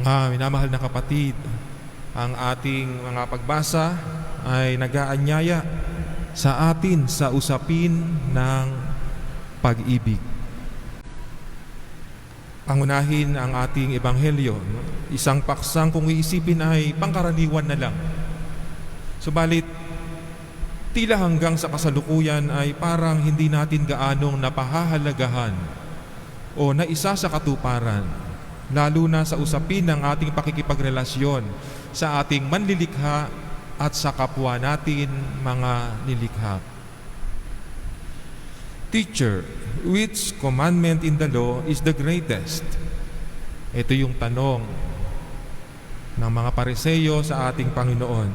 Mga minamahal na kapatid, ang ating mga pagbasa ay nagaanyaya sa atin sa usapin ng pag-ibig. Pangunahin ang ating ebanghelyo. Isang paksang kung iisipin ay pangkaraniwan na lang. Subalit, tila hanggang sa kasalukuyan ay parang hindi natin gaanong napahahalagahan o naisa sa katuparan, lalo na sa usapin ng ating pakikipagrelasyon sa ating manlilikha at sa kapwa natin mga nilikha. Teacher, which commandment in the law is the greatest? Ito yung tanong ng mga pariseyo sa ating Panginoon.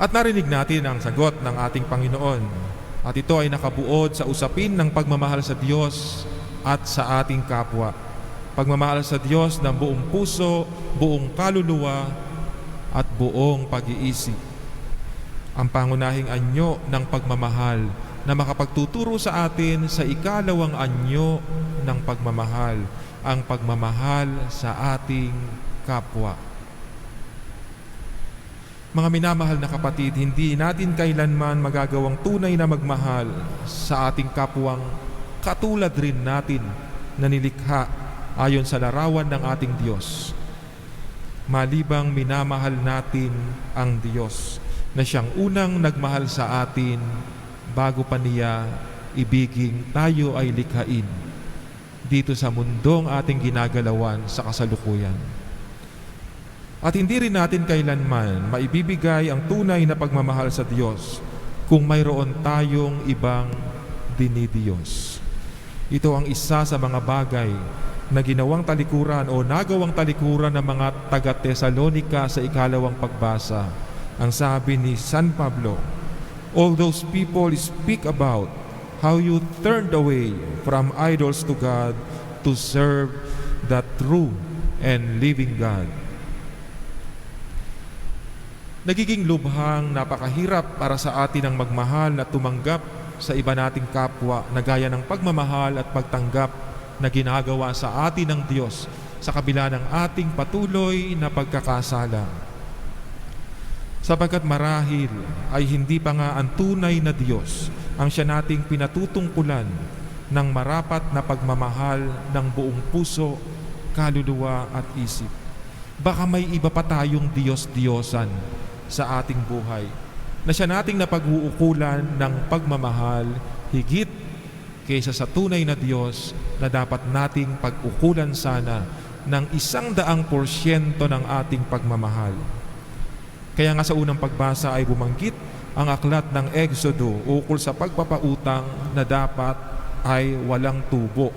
At narinig natin ang sagot ng ating Panginoon. At ito ay nakabuod sa usapin ng pagmamahal sa Diyos at sa ating kapwa. Pagmamahal sa Diyos ng buong puso, buong kaluluwa, at buong pag-iisip. Ang pangunahing anyo ng pagmamahal na makapagtuturo sa atin sa ikalawang anyo ng pagmamahal, ang pagmamahal sa ating kapwa. Mga minamahal na kapatid, hindi natin kailanman magagawang tunay na magmahal sa ating kapwang katulad rin natin na nilikha ayon sa larawan ng ating Diyos. Malibang minamahal natin ang Diyos na siyang unang nagmahal sa atin bago pa niya ibiging tayo ay likhain dito sa mundong ating ginagalawan sa kasalukuyan. At hindi rin natin kailanman maibibigay ang tunay na pagmamahal sa Diyos kung mayroon tayong ibang dinidiyos. Ito ang isa sa mga bagay na ginawang talikuran o nagawang talikuran ng mga taga-Tesalonika sa ikalawang pagbasa. Ang sabi ni San Pablo, All those people speak about how you turned away from idols to God to serve the true and living God. Nagiging lubhang napakahirap para sa atin ang magmahal at tumanggap sa iba nating kapwa na gaya ng pagmamahal at pagtanggap na ginagawa sa atin ng Diyos sa kabila ng ating patuloy na pagkakasala. Sapagkat marahil ay hindi pa nga ang tunay na Diyos ang siya nating pinatutungkulan ng marapat na pagmamahal ng buong puso, kaluluwa at isip. Baka may iba pa tayong Diyos-Diyosan sa ating buhay na siya nating napag-uukulan ng pagmamahal higit kaysa sa tunay na Diyos na dapat nating pag-ukulan sana ng isang daang porsyento ng ating pagmamahal. Kaya nga sa unang pagbasa ay bumanggit ang aklat ng Exodo ukol sa pagpapautang na dapat ay walang tubo.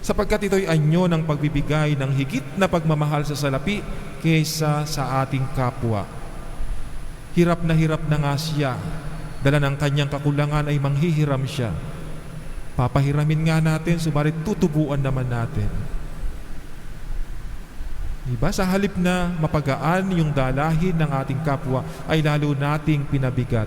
Sapagkat ito'y anyo ng pagbibigay ng higit na pagmamahal sa salapi kaysa sa ating kapwa. Hirap na hirap na nga siya. Dala ng kanyang kakulangan ay manghihiram siya. Papahiramin nga natin, subalit tutubuan naman natin. Diba? Sa halip na mapagaan yung dalahin ng ating kapwa, ay lalo nating pinabigat.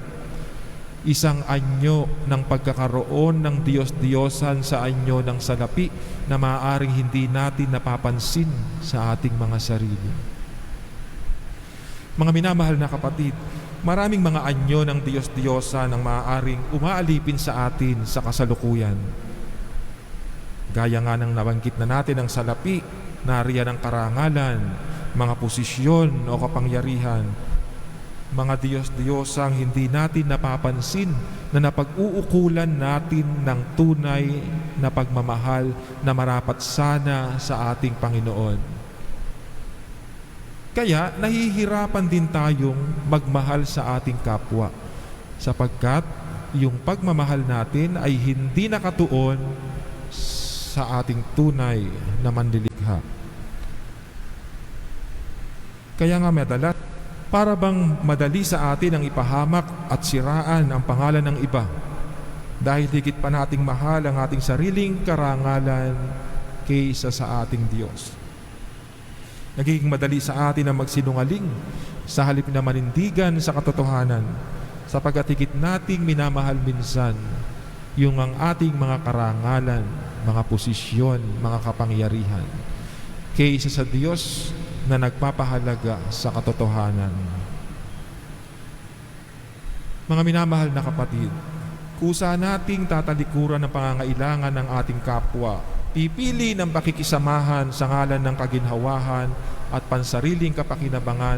Isang anyo ng pagkakaroon ng Diyos-Diyosan sa anyo ng salapi na maaaring hindi natin napapansin sa ating mga sarili. Mga minamahal na kapatid, maraming mga anyo ng Diyos-Diyosa nang maaaring umaalipin sa atin sa kasalukuyan. Gaya nga ng nabanggit na natin ang salapi, nariyan ang karangalan, mga posisyon o kapangyarihan, mga Diyos-Diyosang hindi natin napapansin na napag-uukulan natin ng tunay na pagmamahal na marapat sana sa ating Panginoon. Kaya nahihirapan din tayong magmahal sa ating kapwa sapagkat yung pagmamahal natin ay hindi nakatuon sa ating tunay na manlilikha. Kaya nga madalas, para bang madali sa atin ang ipahamak at siraan ang pangalan ng iba dahil higit pa nating mahal ang ating sariling karangalan kaysa sa ating Diyos. Nagiging madali sa atin ang magsinungaling sa halip na manindigan sa katotohanan sapagkat higit nating minamahal minsan yung ang ating mga karangalan, mga posisyon, mga kapangyarihan. kaysa sa Diyos na nagpapahalaga sa katotohanan. Mga minamahal na kapatid, kusa nating tatalikuran ng pangangailangan ng ating kapwa. Pipili ng pakikisamahan sa ngalan ng kaginhawahan at pansariling kapakinabangan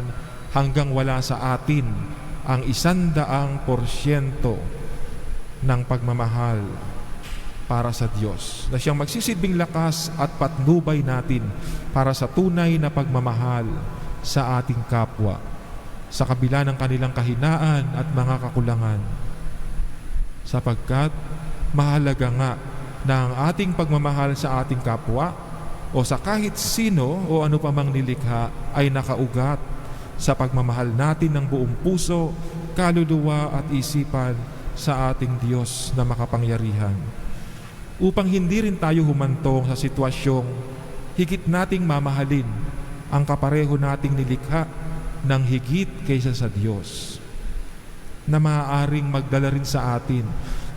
hanggang wala sa atin ang isandaang porsyento ng pagmamahal para sa Diyos. Na siyang magsisilbing lakas at patnubay natin para sa tunay na pagmamahal sa ating kapwa. Sa kabila ng kanilang kahinaan at mga kakulangan. Sapagkat mahalaga nga ang ating pagmamahal sa ating kapwa o sa kahit sino o ano pa mang nilikha ay nakaugat sa pagmamahal natin ng buong puso, kaluluwa at isipan sa ating Diyos na makapangyarihan. Upang hindi rin tayo humantong sa sitwasyong higit nating mamahalin ang kapareho nating nilikha ng higit kaysa sa Diyos na maaaring magdala rin sa atin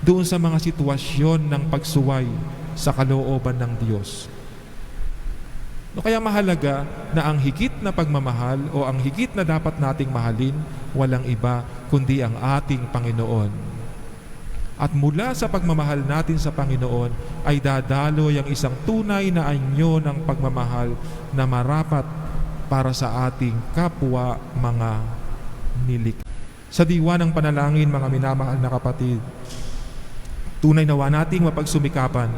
doon sa mga sitwasyon ng pagsuway sa kalooban ng Diyos. No kaya mahalaga na ang higit na pagmamahal o ang higit na dapat nating mahalin walang iba kundi ang ating Panginoon. At mula sa pagmamahal natin sa Panginoon ay dadaloy ang isang tunay na anyo ng pagmamahal na marapat para sa ating kapwa mga nilik. Sa diwa ng panalangin mga minamahal na kapatid, tunay nawa nating mapagsumikapan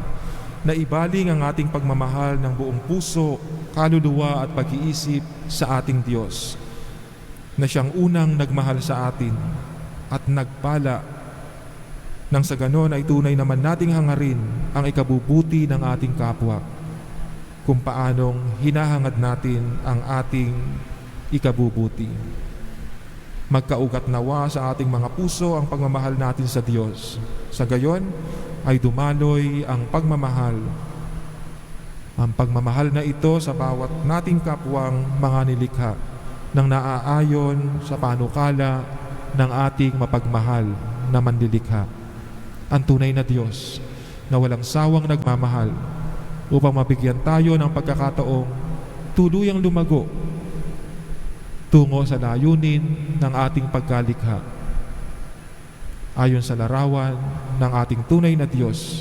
na ibaling ang ating pagmamahal ng buong puso, kaluluwa at pag-iisip sa ating Diyos na siyang unang nagmahal sa atin at nagpala nang sa ganon ay tunay naman nating hangarin ang ikabubuti ng ating kapwa kung paanong hinahangad natin ang ating ikabubuti. Magkaugat nawa sa ating mga puso ang pagmamahal natin sa Diyos. Sa gayon ay dumaloy ang pagmamahal. Ang pagmamahal na ito sa bawat nating kapwang mga nilikha nang naaayon sa panukala ng ating mapagmahal na manlilikha. Ang tunay na Diyos na walang sawang nagmamahal upang mabigyan tayo ng pagkakataong tuluyang lumago tungo sa layunin ng ating pagkalikha. Ayon sa larawan ng ating tunay na Diyos,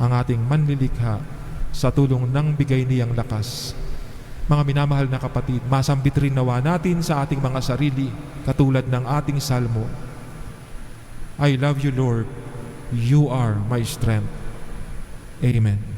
ang ating manlilikha sa tulong ng bigay niyang lakas. Mga minamahal na kapatid, masambit rin nawa natin sa ating mga sarili katulad ng ating salmo. I love you, Lord. You are my strength. Amen.